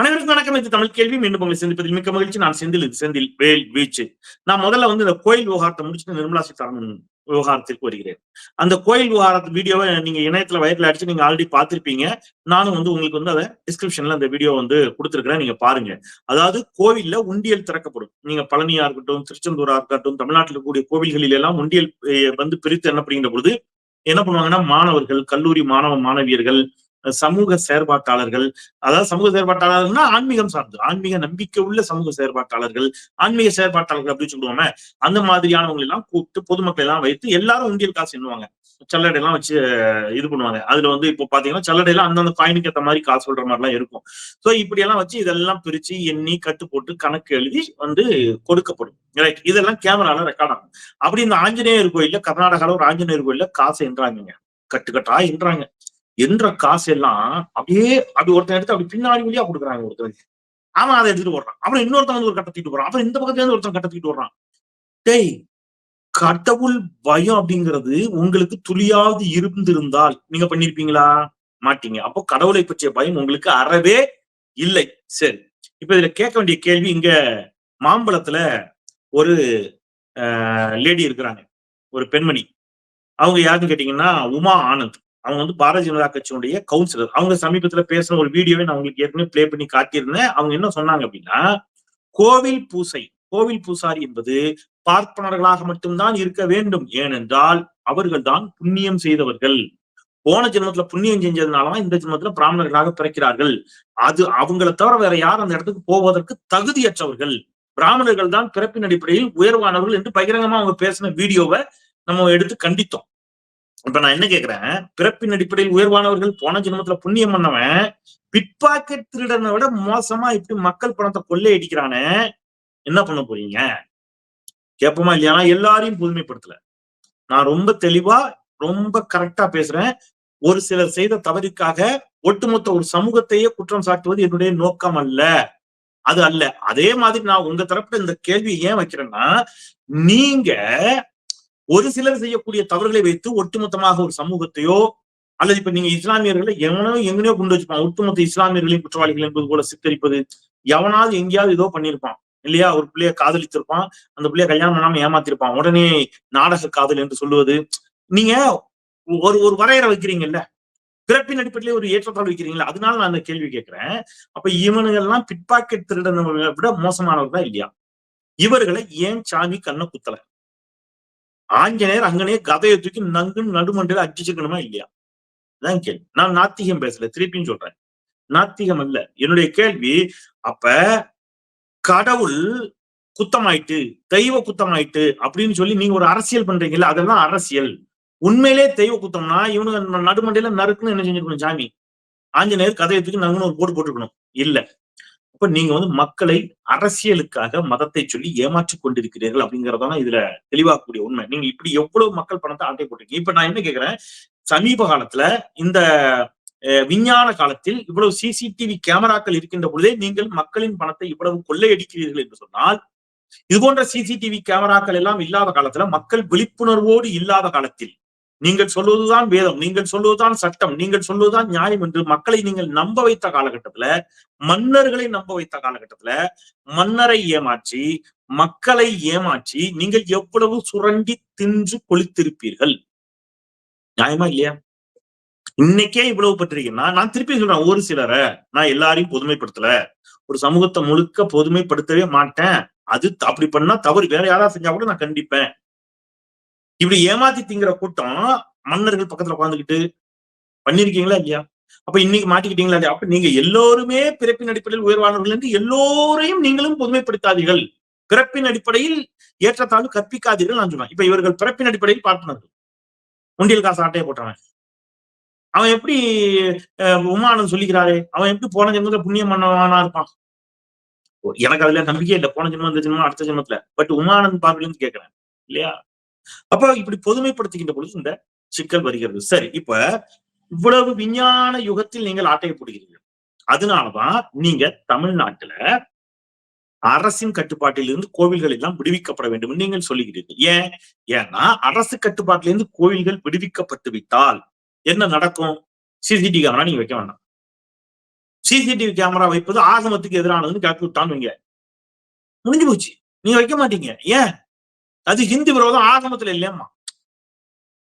அனைவருக்கும் வணக்கம். இது தமிழ் கேள்வி. மீண்டும் உங்களை சந்திப்பதில் மிக்க மகிழ்ச்சி. நான் செந்தில். செந்தில் வேல் வீச்சு. நான் முதல்ல வந்து இந்த கோயில் விவகாரத்தை முடிச்சுட்டு நிர்மலா சீதாராமன் விவகாரத்திற்கு வருகிறேன். அந்த கோயில் விவகாரத்து வீடியோவை நீங்க இணையத்துல வயர்ல அடிச்சு நீங்க ஆல்ரெடி பார்த்திருப்பீங்க. நானும் வந்து உங்களுக்கு வந்து அதை டிஸ்கிரிப்ஷன்ல அந்த வீடியோ வந்து கொடுத்துருக்கிறேன். நீங்க பாருங்க. அதாவது கோவில்ல உண்டியல் திறக்கப்படும். நீங்க பழனியா இருக்கட்டும் திருச்செந்தூரா இருக்கட்டும் தமிழ்நாட்டில் கூடிய கோவில்களில் எல்லாம் உண்டியல் வந்து பிரித்து எண்ணப்படுகின்ற பொழுது என்ன பண்ணுவாங்கன்னா மாணவர்கள் கல்லூரி மாணவ மாணவியர்கள் சமூக செயற்பாட்டாளர்கள் அதாவது சமூக செயற்பாட்டாளர்கள்னா ஆன்மீகம் சார்ந்து ஆன்மீக நம்பிக்கை உள்ள சமூக செயற்பாட்டாளர்கள் ஆன்மீக செயற்பாட்டாளர்கள் அப்படின்னு சொல்லுவோமே அந்த மாதிரியானவங்க எல்லாம் கூப்பிட்டு பொதுமக்கள் எல்லாம் வைத்து எல்லாரும் உண்டியல் காசு எண்ணுவாங்க. சல்லடை எல்லாம் வச்சு இது பண்ணுவாங்க. அதுல வந்து இப்போ பாத்தீங்கன்னா சல்லடையில அந்தந்த காயினுக்கு ஏற்ற மாதிரி காசு சொல்ற மாதிரி எல்லாம் இருக்கும். சோ இப்படி எல்லாம் வச்சு இதெல்லாம் பிரிச்சு எண்ணி கட்டு போட்டு கணக்கு எழுதி வந்து கொடுக்கப்படும். ரைட் இதெல்லாம் கேமரால ரெக்கார்ட் ஆகும். அப்படி இந்த ஆஞ்சநேயர் கோயில்ல கர்நாடகால ஒரு ஆஞ்சநேயர் கோயில்ல காசு என்றாங்க கட்டுக்கட்டா என்றாங்க என்ற காசு எல்லாம் அப்படியே அப்படி ஒருத்தன் எடுத்து அப்படி பின்னாடி வழியா கொடுக்குறாங்க ஒருத்தனுக்கு அவன் அதை எடுத்துட்டு போடுறான் அப்புறம் இன்னொருத்தன் வந்து ஒரு கட்டை போறான். அப்புறம் இந்த பக்கத்துல இருந்து ஒருத்தன் கட்டை தூக்கிட்டு வர்றான் டேய் கடவுள் பயம் அப்படிங்கிறது உங்களுக்கு துளியாவது இருந்திருந்தால் நீங்க பண்ணிருப்பீங்களா? மாட்டீங்க. அப்போ கடவுளை பற்றிய பயம் உங்களுக்கு அறவே இல்லை. சரி. இப்ப இதுல கேட்க வேண்டிய கேள்வி இங்க மாம்பழத்துல ஒரு லேடி இருக்கிறாங்க. ஒரு பெண்மணி. அவங்க யாருன்னு கேட்டீங்கன்னா உமா ஆனந்த். அவங்க வந்து பாரதிய ஜனதா கட்சியுடைய கவுன்சிலர் அவங்க சமீபத்துல பேசின ஒரு வீடியோவை நான் உங்களுக்கு ஏற்கனவே பிளே பண்ணி காட்டியிருந்தேன். அவங்க என்ன சொன்னாங்க அப்படின்னா கோவில் பூசை கோவில் பூசாரி என்பது பார்ப்பனர்களாக மட்டும்தான் இருக்க வேண்டும். ஏனென்றால் அவர்கள் தான் புண்ணியம் செய்தவர்கள். போன ஜென்மத்துல புண்ணியம் செஞ்சதுனாலதான் இந்த ஜென்மத்துல பிராமணர்களாக பிறக்கிறார்கள். அது அவங்கள தவிர வேற யார் அந்த இடத்துக்கு போவதற்கு தகுதியற்றவர்கள். பிராமணர்கள் தான் பிறப்பின் அடிப்படையில் உயர்வானவர்கள் என்று பகிரங்கமா அவங்க பேசின வீடியோவை நம்ம எடுத்து கண்டித்தோம். இப்ப நான் என்ன கேக்குறேன்? பிறப்பின் அடிப்படையில் உயர்வானவர்கள் போன ஜென்மத்துல புண்ணியம் பண்ணவன் பிட்பாக்கெட் திருடனை விட மோசமா இப்படி மக்கள் பணத்தை கொள்ளையடிக்கிறானே என்ன பண்ண போறீங்க? கேட்போமா இல்லையா? எல்லாரையும் புதுமைப்படுத்தல. நான் ரொம்ப தெளிவா ரொம்ப கரெக்டா பேசுறேன். ஒரு சிலர் செய்த தவறுக்காக ஒட்டுமொத்த ஒரு சமூகத்தையே குற்றம் சாட்டுவது என்னுடைய நோக்கம் அல்ல. அது அல்ல. அதே மாதிரி நான் உங்க தரப்புல இந்த கேள்வியை ஏன் வைக்கிறேன்னா நீங்க ஒரு சிலர் செய்யக்கூடிய தவறுகளை வைத்து ஒட்டுமொத்தமாக ஒரு சமூகத்தையோ அல்லது இப்ப நீங்க இஸ்லாமியர்களை எவனோ எங்கனையோ கொண்டு வச்சுப்பான் ஒட்டுமொத்த இஸ்லாமியர்களையும் குற்றவாளிகள் என்பது போல சித்தரிப்பது. எவனாவது எங்கேயாவது ஏதோ பண்ணியிருப்பான். இல்லையா? ஒரு பிள்ளைய காதலித்திருப்பான். அந்த பிள்ளைய கல்யாணம் பண்ணாம ஏமாத்திருப்பான். உடனே நாடக காதல் என்று சொல்லுவது. நீங்க ஒரு ஒரு வரையறை வைக்கிறீங்கல்ல? பிறப்பின் அடிப்படையிலே ஒரு ஏற்றத்தாழ் வைக்கிறீங்களா? அதனால நான் அந்த கேள்வி கேட்கிறேன். அப்ப இவனுங்கெல்லாம் பிட்பாக்கெட் திருடனவர்களை விட மோசமானவர்களா இல்லையா? இவர்களை ஏன் சாமி கண்ணை குத்தலை? ஆஞ்சநேயர் அங்கனே கதையை தூக்கி நங்குன்னு நடுமண்டையில அடிச்சுக்கணுமா இல்லையா? அதான் கேள்வி. நான் நாத்திகம் பேசல திருப்பியும் சொல்றேன். நாத்திகம் அல்ல. என்னுடைய கேள்வி அப்ப கடவுள் குத்தமாயிட்டு தெய்வ குத்தமாயிட்டு அப்படின்னு சொல்லி நீங்க ஒரு அரசியல் பண்றீங்கல்ல அதெல்லாம் அரசியல். உண்மையிலே தெய்வ குத்தம்னா இவனுங்க நடுமண்டையில நறுக்குன்னு என்ன செஞ்சிருக்கணும் சாமி? ஆஞ்சநேயர் கதையை தூக்கி நங்குன்னு ஒரு போட்டு போட்டுக்கணும் இல்ல. அப்ப நீங்க வந்து மக்களை அரசியலுக்காக மதத்தை சொல்லி ஏமாற்றிக் கொண்டிருக்கிறீர்கள் அப்படிங்கறதான இதுல தெளிவாக்கக்கூடிய உண்மை. நீங்க இப்படி எவ்வளவு மக்கள் பணத்தை ஆட்டை போட்டிருக்கீங்க? இப்ப நான் என்ன கேக்குறேன்? சமீப காலத்துல இந்த விஞ்ஞான காலத்தில் இவ்வளவு சிசிடிவி கேமராக்கள் இருக்கின்ற பொழுதே நீங்கள் மக்களின் பணத்தை இவ்வளவு கொள்ளையடிக்கிறீர்கள் என்று சொன்னால் இது போன்ற சிசிடிவி கேமராக்கள் எல்லாம் இல்லாத காலத்துல மக்கள் விழிப்புணர்வோடு இல்லாத காலத்தில் நீங்கள் சொல்வதுதான் வேதம் நீங்கள் சொல்வதுதான் சட்டம் நீங்கள் சொல்வதுதான் நியாயம் என்று மக்களை நீங்கள் நம்ப வைத்த காலகட்டத்துல மன்னர்களை நம்ப வைத்த காலகட்டத்துல மன்னரை ஏமாற்றி மக்களை ஏமாற்றி நீங்கள் எவ்வளவு சுரண்டி தின்று கொளித்திருப்பீர்கள்? நியாயமா இல்லையா? இன்னைக்கே இவ்வளவு பட்டிருக்கீங்கன்னா நான் திருப்பி சொல்றேன் ஒரு சிலரை நான் எல்லாரையும் பொதுமைப்படுத்தல. ஒரு சமூகத்தை முழுக்க பொதுமைப்படுத்தவே மாட்டேன். அது அப்படி பண்ணா தவறு வேற யாராவது செஞ்சா கூட நான் கண்டிப்பேன். இப்படி ஏமாத்தி திங்கிற கூட்டம் மன்னர்கள் பக்கத்துல உட்காந்துக்கிட்டு பண்ணிருக்கீங்களா இல்லையா? அப்ப இன்னைக்கு மாட்டிக்கிட்டீங்களா இல்லையா? அப்ப நீங்க எல்லோருமே பிறப்பின் அடிப்படையில் உயர்வானவர்கள் என்று எல்லோரையும் நீங்களும் பொதுமைப்படுத்தாதீர்கள். பிறப்பின் அடிப்படையில் ஏற்றத்தாழ்வு கற்பிக்காதீர்கள் நான் சொன்னேன் இப்ப இவர்கள் பிறப்பின் அடிப்படையில் பார்ப்பனர்கள். உண்டியல் காசு ஆட்டையை போட்டவன். அவன் எப்படி அஹ், உமானந்த் சொல்லிக்கிறாரே? அவன் எப்படி போன ஜென்மத்துல புண்ணியம் பண்ணவானா இருப்பான்? ஓ, எனக்கு அதுல நம்பிக்கை இல்லை. போன ஜென்மம் இந்த ஜென்மம் அடுத்த ஜென்மத்துல. பட் உமானந்த் பார்வையிலிருந்து கேட்கிறேன். இல்லையா? அப்ப இப்படி பொதுமைப்படுத்துகின்ற பொழுது இந்த சிக்கல் வருகிறது. சரி இப்ப இவ்வளவு விஞ்ஞான யுகத்தில் நீங்கள் ஆட்டையை போடுகிறீர்கள். அதனாலதான் நீங்க தமிழ்நாட்டுல அரசின் கட்டுப்பாட்டிலிருந்து கோவில்கள் எல்லாம் விடுவிக்கப்பட வேண்டும் நீங்கள் சொல்லுகிறீர்கள். ஏன்? ஏன்னா அரசு கட்டுப்பாட்டிலிருந்து கோவில்கள் விடுவிக்கப்பட்டு விட்டால் என்ன நடக்கும்? சிசிடிவி கேமரா நீங்க வைக்க வேண்டாம். சிசிடிவி கேமரா வைப்பது ஆகமத்துக்கு எதிரானதுன்னு கிளப்பி விட்டான்னு வைங்க. முடிஞ்சு போச்சு. நீங்க வைக்க மாட்டீங்க. ஏன்? அது ஹிந்தி விரோதம் ஆகமத்துல இல்லையம்மா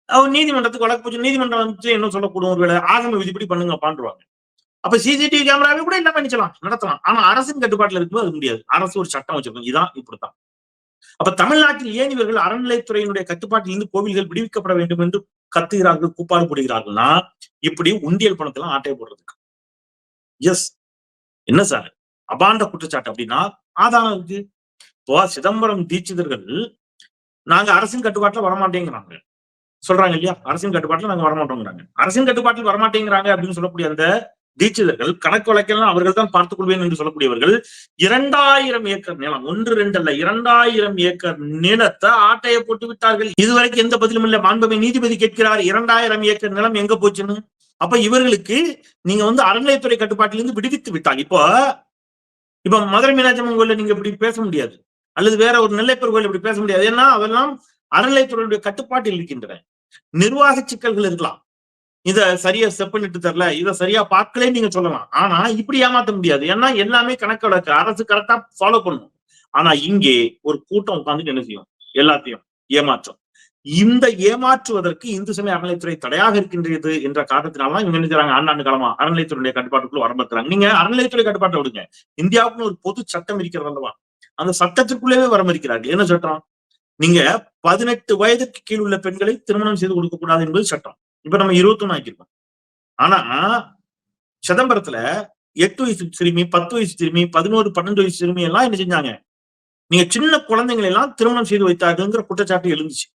அவர் நீதிமன்றத்துக்கு வழக்கு போச்சு நீதிமன்றம் வந்து என்ன சொல்லக்கூடும் ஒருவேளை ஆகம விதிப்படி பண்ணுங்க பண்ணுவாங்க அப்ப சிசிடிவி கேமராவை கூட என்ன பண்ணிச்சலாம்? நடத்தலாம். ஆனா அரசின் கட்டுப்பாட்டுல இருக்கும்போது அது முடியாது. அரசு ஒரு சட்டம் வச்சிருக்கும். இதான் இப்படித்தான். அப்ப தமிழ்நாட்டில் ஏன் இவர்கள் அறநிலைத்துறையினுடைய கட்டுப்பாட்டில் இருந்து கோவில்கள் விடுவிக்கப்பட வேண்டும் என்று கத்துகிறார்கள் கூப்பாடு போடுகிறார்கள்னா இப்படி உண்டியல் பணத்தெல்லாம் ஆட்டை போடுறதுக்கு. எஸ் என்ன சார்? அபாண்ட குற்றச்சாட்டு அப்படின்னா ஆதாரம் இருக்கு. இப்போ சிதம்பரம் தீட்சிதர்கள் நாங்க அரசின் கட்டுப்பாட்டுல வரமாட்டேங்கிறாங்க. சொல்றாங்க இல்லையா? அரசின் கட்டுப்பாட்டுல நாங்க வரமாட்டோங்கிறாங்க. அரசின் கட்டுப்பாட்டில் வரமாட்டேங்கிறாங்க அப்படின்னு சொல்லக்கூடிய அந்த தீட்சிதர்கள் கணக்கு வழக்கெல்லாம் அவர்கள் தான் பார்த்துக் கொள்வேன் என்று சொல்லக்கூடியவர்கள் இரண்டாயிரம் ஏக்கர் நிலம் ஒன்று ரெண்டு அல்ல இரண்டாயிரம் ஏக்கர் நிலத்தை ஆட்டைய போட்டு விட்டார்கள். இதுவரைக்கும் எந்த பதிலும் இல்லை. மாண்பமை நீதிபதி கேட்கிறார் இரண்டாயிரம் ஏக்கர் நிலம் எங்க போச்சுன்னு? அப்ப இவர்களுக்கு நீங்க வந்து அறநிலையத்துறை கட்டுப்பாட்டிலிருந்து விடுவித்து விட்டால் இப்போ இப்ப மதுரை மீனாட்சி அம்மன் கோயில்ல நீங்க இப்படி பேச முடியாது. அல்லது வேற ஒரு நெல்லைப்பர் கோயில் இப்படி பேச முடியாது. ஏன்னா அதெல்லாம் அறநிலையத்துறையுடைய கட்டுப்பாட்டில் இருக்கின்றன. நிர்வாக சிக்கல்கள் இருக்கலாம். இத சரியா செப் பண்ணிட்டு தரல இத சரியா பார்க்கலே நீங்க சொல்லலாம். ஆனா இப்படி ஏமாத்த முடியாது. ஏன்னா எல்லாமே கணக்கு வழக்கு. அரசு கரெக்டா ஃபாலோ பண்ணும். ஆனா இங்கே ஒரு கூட்டம் உட்கார்ந்து என்ன செய்யும்? எல்லாத்தையும் ஏமாற்றும். இந்த ஏமாற்றுவதற்கு இந்து சமய அறநிலைத்துறை தடையாக இருக்கின்றது என்ற காரணத்தினாலதான் இவங்க என்ன செய்யறாங்க ஆண்டாண்டு காலமா அறநிலைத்துறையுடைய கட்டுப்பாட்டுக்குள்ள வரமறுக்கிறாங்க நீங்க அறநிலைத்துறை கட்டுப்பாட்டை விடுங்க. இந்தியாவுக்குன்னு ஒரு பொது சட்டம் இருக்கிறது அல்லவா? அந்த சட்டத்திற்குள்ளேயே வரமறுக்கிறார்கள். என்ன சட்டம்? நீங்க பதினெட்டு வயதுக்கு கீழ் உள்ள பெண்களை திருமணம் செய்து கொடுக்க கூடாது என்பது சட்டம். இப்ப நம்ம இருபத்தொன்னு ஆக்கியிருக்கோம். ஆனா சிதம்பரத்துல எட்டு வயசு சிறுமி பத்து வயசு சிறுமி பதினோரு பன்னெண்டு வயசு சிறுமி எல்லாம் என்ன செஞ்சாங்க? நீங்க சின்ன குழந்தைங்களை எல்லாம் திருமணம் செய்து வைத்தார்கள்ங்கிற குற்றச்சாட்டு எழுந்துச்சு.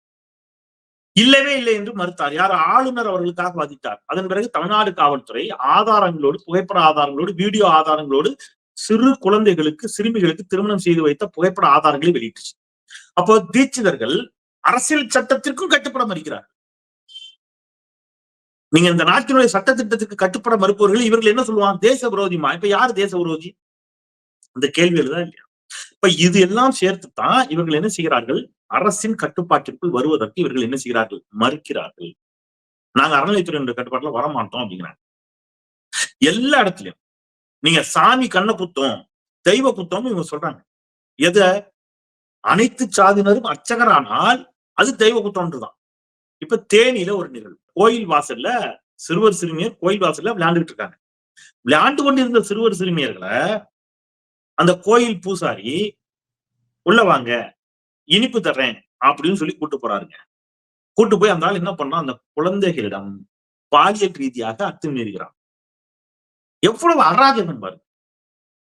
இல்லவே இல்லை என்று மறுத்தார். யார்? ஆளுநர் அவர்களுக்காக வாதிட்டார். அதன் பிறகு தமிழ்நாடு காவல்துறை ஆதாரங்களோடு புகைப்பட ஆதாரங்களோடு வீடியோ ஆதாரங்களோடு சிறு குழந்தைகளுக்கு சிறுமிகளுக்கு திருமணம் செய்து வைத்த புகைப்பட ஆதாரங்களை வெளியிட்டுச்சு. அப்போ தீட்சிதர்கள் அரசியல் சட்டத்திற்கும் கட்டுப்பட மறுக்கிறார்கள் நீங்க இந்த நாட்டினுடைய திட்டத்திற்கு கட்டுப்பட மறுப்பவர்கள் இவர்கள் என்ன சொல்லுவாங்க? தேச விரோதிமா? இப்ப யார் தேச விரோதி? இந்த கேள்விகள் இல்லையா? இப்ப இது எல்லாம் சேர்த்துத்தான் இவர்கள் என்ன செய்கிறார்கள்? அரசின் கட்டுப்பாட்டிற்குள் வருவதற்கு இவர்கள் என்ன செய்கிறார்கள்? மறுக்கிறார்கள். நாங்க அறநிலைத்துறை கட்டுப்பாட்டுல வரமாட்டோம் அப்படிங்கிறாங்க. எல்லா இடத்துலயும். நீங்க சாமி கண்ணை குத்தம் தெய்வ குத்தம் இவங்க சொல்றாங்க. எத? அனைத்து சாதியினரும் அர்ச்சகரானால் அது தெய்வ குத்தம்ன்றதுதான் இப்ப தேனியில ஒரு நிகழ்வு. கோயில் வாசல்ல சிறுவர் சிறுமியர் கோயில் வாசல்ல விளையாண்டுகிட்டு இருக்காங்க. விளையாண்டு கொண்டிருந்த சிறுவர் சிறுமியர்களை அந்த கோயில் பூசாரி உள்ள வாங்க இனிப்பு தர்றேன் அப்படின்னு சொல்லி கூட்டு போறாருங்க. கூட்டு போய் அந்த ஆள் என்ன பண்ணா அந்த குழந்தைகளிடம் பாலியல் ரீதியாக அத்துமீறுகிறான். எவ்வளவு அராஜகம் பாருங்க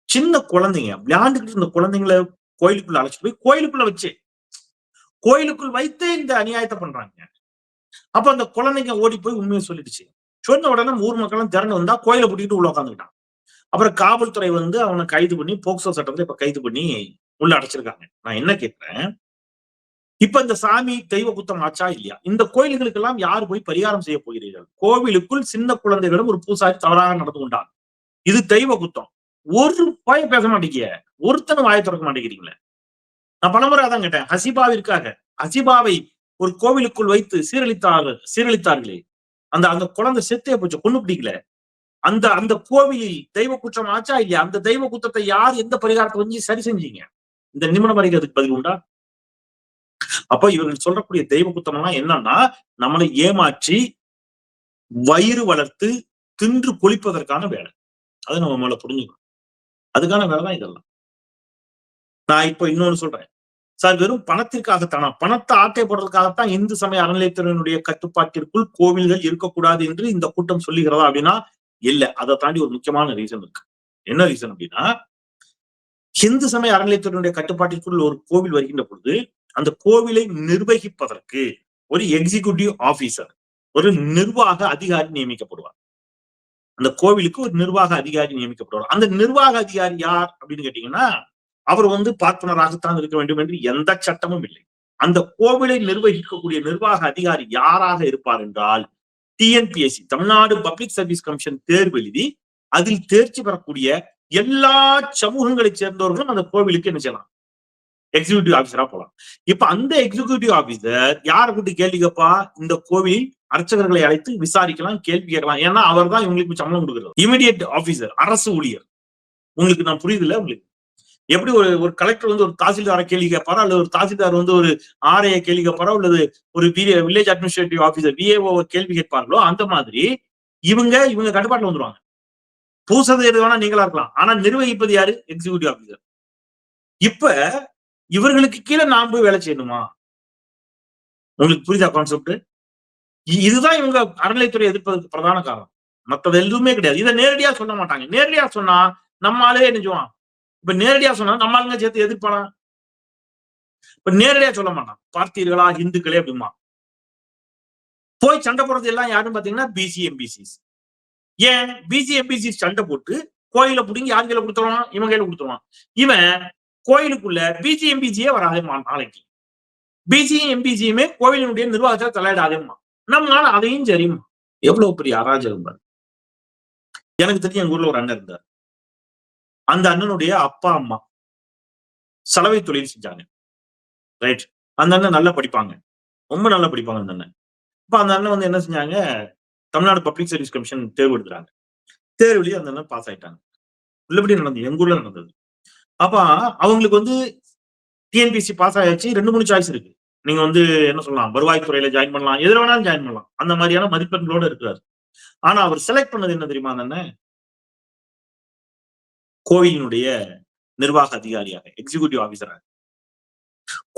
சின்ன குழந்தைங்க விளையாண்டுகிட்டு இருந்த குழந்தைங்களை கோயிலுக்குள்ள அழைச்சிட்டு போய் கோயிலுக்குள்ள வச்சு கோயிலுக்குள் வைத்து இந்த அநியாயத்தை பண்றாங்க. அப்ப அந்த குழந்தைங்க ஓடி போய் உண்மையை சொல்லிடுச்சு. சொன்ன உடனே ஊர் மக்களும் திறந்து வந்தா கோயிலை பூட்டிட்டு உள்ள உட்காந்துக்கிட்டான் அப்புறம் காவல்துறை வந்து அவனை கைது பண்ணி போக்சோ சட்டத்துல இப்ப கைது பண்ணி உள்ள அடைச்சிருக்காங்க. நான் என்ன கேட்கிறேன்? இப்ப இந்த சாமி தெய்வ குத்தம் ஆச்சா இல்லையா? இந்த கோயில்களுக்கு எல்லாம் யார் போய் பரிகாரம் செய்ய போகிறீர்கள்? கோவிலுக்குள் சின்ன குழந்தைகளும் ஒரு பூசாரி தவறாக நடந்து கொண்டான். இது தெய்வ குத்தம். ஒரு வாய பேச மாட்டேங்க ஒருத்தனும் வாயை திறக்க மாட்டேங்கிறீங்களே. நான் பலமுறை அதான் கேட்டேன் ஹசிபாவிற்காக. ஹசிபாவை ஒரு கோவிலுக்குள் வைத்து சீரழித்தார்கள் சீரழித்தார்களே. அந்த அந்த குழந்தை செத்தே போச்சு கொண்டு பிடிக்கல. அந்த அந்த கோவிலில் தெய்வ குற்றம் ஆச்சா இல்லையா? அந்த தெய்வ குற்றத்தை யார் எந்த பரிகாரத்தை வந்து சரி செஞ்சீங்க? இந்த நிமிடம் வரைக்கும் பதில் உண்டா? அப்ப இவர்கள் சொல்லக்கூடிய தெய்வ குத்தம் எல்லாம் என்னன்னா நம்மளை ஏமாற்றி வயிறு வளர்த்து தின்று கொளிப்பதற்கான வேலை. அதை நம்ம மேல புரிஞ்சுக்கணும். அதுக்கான வேலை தான் இதெல்லாம். நான் இப்போ இன்னொன்னு சொல்றேன். சார் வெறும் பணத்திற்காகத்தானா? பணத்தை ஆட்டைப்படுறதுக்காகத்தான் இந்து சமய அறநிலையத்துறையினுடைய கட்டுப்பாட்டிற்குள் கோவில்கள் இருக்கக்கூடாது என்று இந்த கூட்டம் சொல்லுகிறதா அப்படின்னா இல்ல. அதை தாண்டி ஒரு முக்கியமான ரீசன் இருக்கு. என்ன ரீசன் அப்படின்னா இந்து சமய அறநிலையத்துறையினுடைய கட்டுப்பாட்டிற்குள் ஒரு கோவில் வருகின்ற பொழுது அந்த கோவிலை நிர்வகிப்பதற்கு ஒரு எக்ஸிகியூட்டிவ் ஆபீசர் ஒரு நிர்வாக அதிகாரி நியமிக்கப்படுவார். அந்த கோவிலுக்கு ஒரு நிர்வாக அதிகாரி நியமிக்கப்படுவார். அந்த நிர்வாக அதிகாரி யார் அப்படின்னு கேட்டீங்கன்னா அவர் வந்து பார்ப்பனராகத்தான் இருக்க வேண்டும் என்று எந்த சட்டமும் இல்லை. அந்த கோவிலை நிர்வகிக்கக்கூடிய நிர்வாக அதிகாரி யாராக இருப்பார் என்றால் TNPSC Tamil Nadu public service commission தேர்வு எழுதி அதில் தேர்ச்சி பெறக்கூடிய எல்லா சமூகங்களைச் சேர்ந்தவர்களும் அந்த கோவிலுக்கு என்ன செய்யலாம்? எக்ஸிகியூட்டிவ் ஆபீசரா போலாம். இப்ப அந்த எக்ஸிகியூட்டிவ் ஆபீசர் யாரை கூட்டி கேள்வி கேப்பா? இந்த கோவில் அர்ச்சகர்களை அழைத்து விசாரிக்கலாம் கேள்வி கேட்கலாம். ஏன்னா அவர் தான் இவங்களுக்கு சம்பளம் கொடுக்குறது. இமிடியட் ஆபீசர் அரசு ஊழியர். உங்களுக்கு நான் புரியுதுல உங்களுக்கு? எப்படி ஒரு ஒரு கலெக்டர் வந்து ஒரு தாசில்தாரை கேள்வி கேட்பாரா? அல்லது ஒரு தாசில்தார் வந்து ஒரு ஆர்ஐ கேள்வி கேட்பாரா? அல்லது ஒரு வில்லேஜ் அட்மினிஸ்ட்ரேட்டிவ் ஆபீசர் விஏஓ கேள்வி கேட்பார்களோ அந்த மாதிரி இவங்க இவங்க கட்டுப்பாட்டில் வந்துருவாங்க. பூசது எது வேணா நீங்களா இருக்கலாம். ஆனா நிர்வகிப்பது யாரு? எக்ஸிகூட்டிவ் ஆபீசர் இப்ப இவர்களுக்கு கீழே நான் போய் வேலை செய்யணுமா? உங்களுக்கு புரியுதா கான்செப்ட் இதுதான் இவங்க அறநிலைத்துறை எதிர்ப்பதற்கு பிரதான காரணம். மற்றது எதுவுமே கிடையாது. இதை நேரடியா சொல்ல மாட்டாங்க. நேரடியா சொன்னா நம்மளாலே நினைச்சுவான் இப்ப நேரடியா சொன்னா நம்ம ஆளுங்க சேர்த்து எதிர்ப்பானா? இப்ப நேரடியா சொல்ல மாட்டான். பார்த்தீர்களா இந்துக்களே அப்படிமா போய் சண்டை போடுறது எல்லாம் யாருன்னு பாத்தீங்கன்னா பிசி எம்பிசிஸ் ஏன்? பிசி எம்பிசிஸ் சண்டை போட்டு கோயில புடிங்கி யார் கையில கொடுத்துருவான்? இவன் கையில கொடுத்துருவான். இவன் கோயிலுக்குள்ள பிசி எம்பிசியே வராதே நாளைக்கு. பிசி எம்பிஜியுமே கோயிலினுடைய நிர்வாகத்துல தலையிடாதேம்மா. நம்மளால அதையும் சரிம்மா. எவ்வளவு பெரிய அராஜகம் எனக்கு தெரிஞ்ச எங்க ஊர்ல ஒரு அண்ணன் இருந்தார். அந்த அண்ணனுடைய அப்பா அம்மா சலவை தொழில் செஞ்சாங்க. ரைட் அந்த அண்ணன் நல்லா படிப்பாங்க. ரொம்ப நல்லா படிப்பாங்க அந்த அண்ணன். இப்ப அந்த அண்ணன் வந்து என்ன செஞ்சாங்க? தமிழ்நாடு பப்ளிக் சர்வீஸ் கமிஷன் தேர்வு எடுத்துறாங்க தேர்வுலயே அந்த அண்ணன் பாஸ் ஆயிட்டாங்க. உள்ளபடி நடந்தது. எங்க ஊர்ல நடந்தது. அப்ப அவங்களுக்கு வந்து டிஎன்பிசி பாஸ் ஆயாச்சு. ரெண்டு மூணு சாய்ஸ் இருக்கு. நீங்க வந்து என்ன சொல்லலாம்? வருவாய்த்துறையில ஜாயின் பண்ணலாம். எதுல வேணாலும் ஜாயின் பண்ணலாம். அந்த மாதிரியான மதிப்பெண்களோட இருக்கிறாரு ஆனா அவர் செலக்ட் பண்ணது என்ன தெரியுமா என்ன கோவிலினுடைய நிர்வாக அதிகாரியாக எக்ஸிகூட்டிவ் ஆபீசராக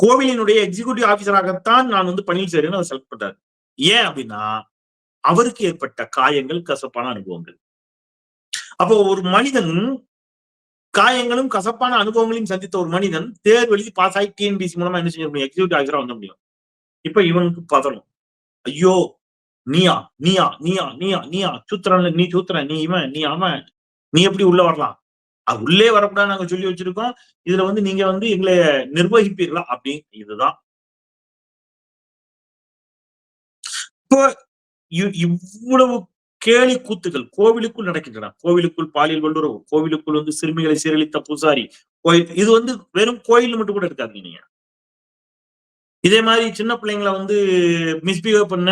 கோவிலினுடைய எக்ஸிகூட்டிவ் ஆபீசராகத்தான் நான் வந்து பணியில் சேருன்னு அவர் செலக்ட் பண்றாரு ஏன் அப்படின்னா அவருக்கு ஏற்பட்ட காயங்கள் கசப்பான அனுபவங்கள். அப்போ ஒரு மனிதன் காயங்களும் கசப்பான அனுபவங்களையும் சந்தித்த ஒரு மனிதன் தேர்வு எழுதி பாஸ் ஆகி டிஎன்பிசி மூலமா என்ன செய்ய முடியும்? எக்ஸிகூட்டிவ் ஆஃபீஸரா வந்து முடியும். இப்ப இவனுக்கு பதறும். ஐயோ நீயா நீயா நீயா நீயா நீயா சூத்திரன் நீ சூத்திரன் நீ இவன் நீ அவன் நீ எப்படி உள்ள வரலாம்? அது உள்ளே வரக்கூடாது நாங்க சொல்லி வச்சிருக்கோம். இதுல வந்து நீங்க வந்து எங்களை நிர்வகிப்பீர்களா? அப்படி இதுதான். இப்போ இவ்வளவு கேலி கூத்துகள் கோவிலுக்குள் நடக்கின்றன. கோவிலுக்குள் பாலியல் வல்லுறவு கோவிலுக்குள் வந்து சிறுமிகளை சீரழித்த பூசாரி கோயில் இது வந்து வெறும் கோயில் மட்டும் கூட இருக்காது நீங்க. இதே மாதிரி சின்ன பிள்ளைங்களை வந்து மிஸ்பிஹேவ் பண்ண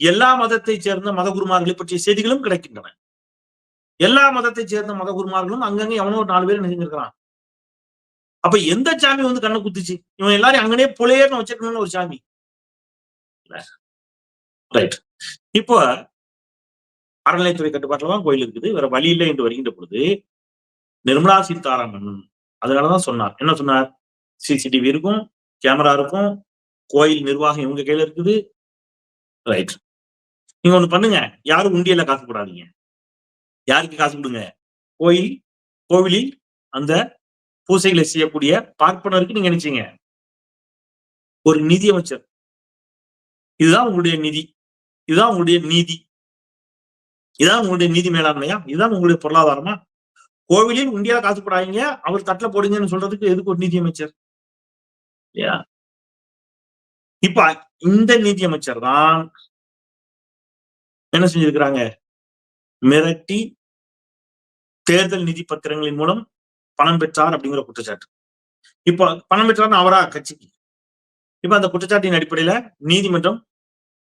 எல்லா மதத்தை சேர்ந்த மத குருமார்களை பற்றிய செய்திகளும் கிடைக்கின்றன. எல்லா மதத்தை சேர்ந்த மத குருமார்களும் அங்கங்க எவனோ ஒரு நாலு பேர் நினைஞ்சிருக்கிறான் அப்ப எந்த சாமி வந்து கண்ணை குத்துச்சு? இவன் எல்லாரும் அங்கனே புலையர்னு வச்சிருக்கணும்னு ஒரு சாமி. ரைட் இப்போ அறநிலைத்துறை கட்டுப்பாட்டில் தான் கோயில் இருக்குது. வேற வழி இல்லை என்று வருகின்ற பொழுது நிர்மலா சீதாராமன் அதனாலதான் சொன்னார். என்ன சொன்னார்? சிசிடிவி இருக்கும் கேமரா இருக்கும் கோயில் நிர்வாகம் இவங்க கையில இருக்குது. ரைட் நீங்க ஒண்ணு பண்ணுங்க. யாரும் உண்டியல காசு போடாதீங்க. யாருக்கு காசு கொடுங்க? கோயில் கோவிலில் அந்த பூசைகளை செய்யக்கூடிய பார்ப்பனருக்கு நீங்க நினைச்சீங்க. ஒரு நிதி அமைச்சர் இதுதான் உங்களுடைய நிதி. இதுதான் உங்களுடைய நீதி. இதான் உங்களுடைய நீதி மேலாண்மையா? இதுதான் உங்களுடைய பொருளாதாரமா? கோவிலில் உண்டியா காசு போடாதீங்க. அவர் தட்டுல போடுங்கன்னு சொல்றதுக்கு எதுக்கு ஒரு நீதி அமைச்சர் இல்லையா? இப்ப இந்த நீதி அமைச்சர் தான் என்ன செஞ்சிருக்கிறாங்க? மிரட்டி தேர்தல் நிதி பத்திரங்களின் மூலம் பணம் பெற்றார் அப்படிங்கிற குற்றச்சாட்டு. இப்ப பணம் பெற்றார்னு அவரா கட்சிக்கு? இப்ப அந்த குற்றச்சாட்டின் அடிப்படையில நீதிமன்றம்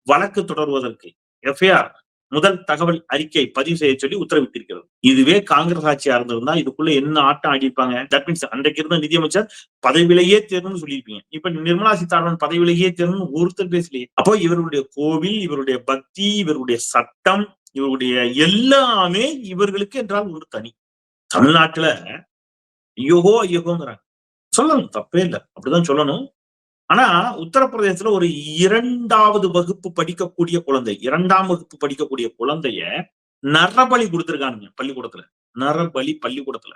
வழக்கு தொடர்வதற்கு எஃப்ஐஆர் முதல் தகவல் அறிக்கை பதிவு செய்ய சொல்லி உத்தரவிட்டிருக்கிறது. இதுவே காங்கிரஸ் ஆட்சியா இருந்திருந்தா இதுக்குள்ள என்ன ஆட்டம் ஆடிப்பாங்க தட் மீன்ஸ் அன்றைக்கு இருந்த நிதியமைச்சர் பதவியிலேயே தேர்வுன்னு சொல்லியிருப்பீங்க. இப்ப நிர்மலா சீதாராமன் பதவியிலேயே தேர்வு ஒருத்தர் பேசலையே. அப்போ இவருடைய கோவில் இவருடைய பக்தி இவருடைய சட்டம் இவருடைய எல்லாமே இவர்களுக்கு என்றால் ஒரு தனி. தமிழ்நாட்டுல ஐயோகோ ஐயோகோங்கிறாங்க. சொல்லணும் தப்பே இல்லை. அப்படிதான் சொல்லணும். ஆனா உத்தரப்பிரதேசத்துல ஒரு இரண்டாவது வகுப்பு படிக்கக்கூடிய குழந்தை இரண்டாம் வகுப்பு படிக்கக்கூடிய குழந்தைய நரபலி கொடுத்துருக்கானுங்க பள்ளிக்கூடத்துல. நரபலி பள்ளிக்கூடத்துல.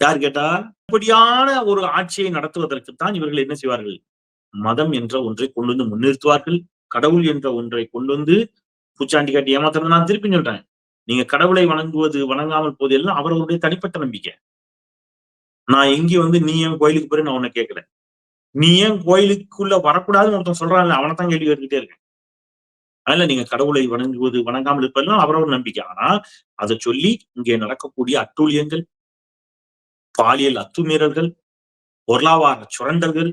யார் கேட்டா? இப்படியான ஒரு ஆட்சியை நடத்துவதற்கு தான் இவர்கள் என்ன செய்வார்கள்? மதம் என்ற ஒன்றை கொண்டு வந்து முன்னிறுத்துவார்கள். கடவுள் என்ற ஒன்றை கொண்டு வந்து பூச்சாண்டி காட்டி ஏமாத்துறது நான் திருப்பி சொல்றேன். நீங்க கடவுளை வணங்குவது வணங்காமல் போது எல்லாம் அவர்களுடைய தனிப்பட்ட நம்பிக்கை. நான் எங்கேயும் வந்து நீ ஏன் கோயிலுக்கு போய் நான் உன்னை கேட்கல. நீ ஏன் கோயிலுக்குள்ள வரக்கூடாதுன்னு ஒருத்தன் சொல்றான்ல அவனை தான் கேள்வி கேட்டுக்கிட்டே இருக்கேன். அதனால நீங்க கடவுளை வணங்குவது வணங்காமல் இருப்பதெல்லாம் அவரவர் நம்பிக்கை. ஆனா அதை சொல்லி இங்கே நடக்கக்கூடிய அட்டூழியங்கள் பாலியல் அத்துமீறல்கள் பொருளாதார சுரண்டல்கள்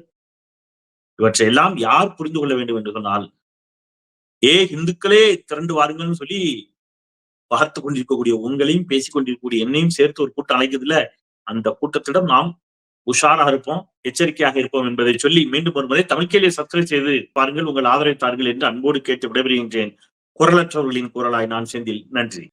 இவற்றையெல்லாம் யார் புரிந்து கொள்ள வேண்டும் என்று சொன்னால் ஏ இந்துக்களே திரண்டு வாருங்கள்னு சொல்லி பார்த்து கொண்டிருக்கக்கூடிய உங்களையும் பேசிக் கொண்டிருக்கக்கூடிய என்னையும் சேர்த்து ஒரு கூட்டம் அழைக்குதுல அந்த கூட்டத்திடம் நாம் உஷாராக இருப்போம் எச்சரிக்கையாக இருப்போம் என்பதை சொல்லி மீண்டும் ஒருமுறை தமிழ்கேலியை சப்ஸ்கிரைப் செய்து பாருங்கள் உங்கள் ஆதரவைத்தார்கள் என்று அன்போடு கேட்டு விடைபெறுகின்றேன் குரலற்றவர்களின் குரலாய் நான் செந்தில் நன்றி